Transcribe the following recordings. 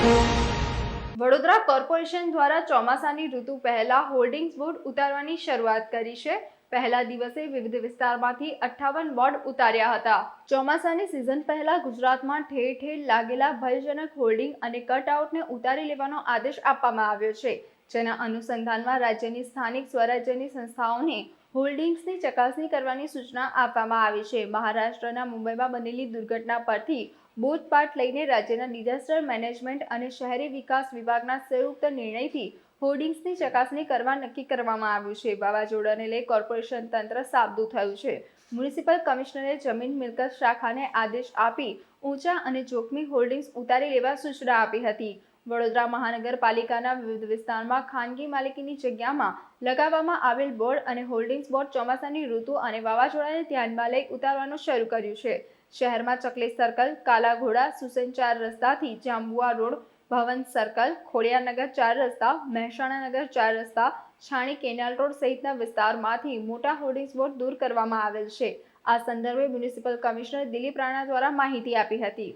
Vadodara corporation દ્વારા ચોમાસાની ઋતુ પહેલા હોર્ડિંગ્સ બોર્ડ ઉતારવાની શરૂઆત કરી છે. પહેલા દિવસે વિવિધ વિસ્તારમાંથી અઠ્ઠાવન બોર્ડ ઉતાર્યા હતા. ચોમાસાની સિઝન પહેલા ગુજરાતમાં ઠેર ઠેર લાગેલા ભયજનક હોર્ડિંગ અને કટઆઉટને ઉતારી લેવાનો આદેશ આપવામાં આવ્યો છે. જેના અનુસંધાનમાં રાજ્યની સ્થાનિક સ્વરાજ્યની સંસ્થાઓને હોલ્ડિંગ્સની ચકાસણી કરવાની સૂચના આપવામાં આવી છે. મહારાષ્ટ્રના મુંબઈમાં બનેલી દુર્ઘટના પરથી બોધપાઠ લઈને રાજ્યના ડિઝાસ્ટર મેનેજમેન્ટ અને શહેરી વિકાસ વિભાગના સંયુક્ત નિર્ણયથી હોર્ડિંગ્સની ચકાસણી કરવા નક્કી કરવામાં આવ્યું છે. વાવાઝોડાને લઈ કોર્પોરેશન તંત્ર સાબદું થયું છે. મ્યુનિસિપલ કમિશનરે જમીન મિલકત શાખાને આદેશ આપી ઊંચા અને જોખમી હોર્ડિંગ્સ ઉતારી લેવા સૂચના આપી હતી. વડોદરા મહાનગરપાલિકાના વિવિધ વિસ્તારમાં ખાનગી માલિકીની જગ્યામાં લગાવવામાં આવેલ બોર્ડ અને હોર્ડિંગ્સ બોર્ડ ચોમાસાની ઋતુ અને વાવાઝોડાને ધ્યાનમાં લઈ ઉતારવાનું શરૂ કર્યું છે. શહેરમાં ચકલી સર્કલ કાલાઘોડા સુસંચાર રસ્તાથી જાંબુઆ રોડ, ભવન સર્કલ, ખોડિયારનગર ચાર રસ્તા, મહેસાણાનગર ચાર રસ્તા, છાણી કેનાલ રોડ સહિતના વિસ્તારમાંથી મોટા હોર્ડિંગ્સ બોર્ડ દૂર કરવામાં આવેલ છે. આ સંદર્ભે મ્યુનિસિપલ કમિશનર દિલીપ રાણા દ્વારા માહિતી આપી હતી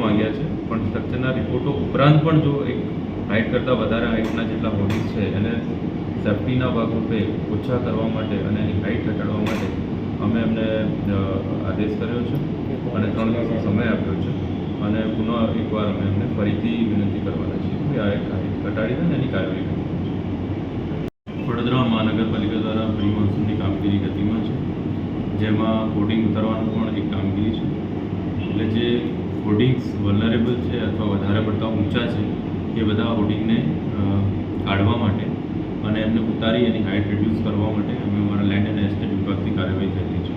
માંગ્યા છે સ્ટ્રક્ચરના રિપોર્ટો ઉપરાંત પણ જો એક હાઇટ કરતાં વધારે હાઇટના જેટલા હોર્ડિંગ્સ છે એને સેફ્ટીના ભાગરૂપે ઓછા કરવા માટે અને એની હાઇટ ઘટાડવા માટે અમે એમને આદેશ કર્યો છે અને ત્રણ દિવસનો સમય આપ્યો છે અને પુનઃ એકવાર અમે એમને ફરીથી વિનંતી કરવાના છીએ કે આ એક હાઇટ ઘટાડીને એની કાર્યવાહી કરવી વડોદરા મહાનગરપાલિકા દ્વારા પ્રી મોન્સૂનની કામગીરી ગતિમાં છે, જેમાં હોર્ડિંગ ઉતારવાનું પણ એક કામગીરી છે. એટલે જે હોર્ડિંગ્સ વલનરેબલ છે અથવા વધારે પડતા ઊંચા છે, એ બધા હોર્ડિંગને કાઢવા માટે અને એમને ઉતારી એની હાઇટ રિડ્યુસ કરવા માટે અમે અમારા લેન્ડ એન્ડ એસ્ટેટ વિભાગથી કાર્યવાહી થયેલી છે.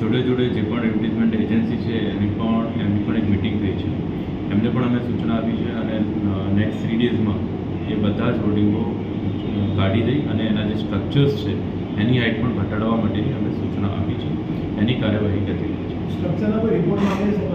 જોડે જોડે જે પણ એડવર્ટિઝમેન્ટ એજન્સી છે, એની પણ, એમની પણ એક મિટિંગ થઈ છે. એમને પણ અમે સૂચના આપી છે અને નેક્સ્ટ થ્રી ડેઝમાં એ બધા જ હોર્ડિંગો કાઢી દઈ અને એના જે સ્ટ્રક્ચર્સ છે, એની હાઇટ પણ ઘટાડવા માટેની અમે સૂચના આપી છે. એની કાર્યવાહી કરી છે.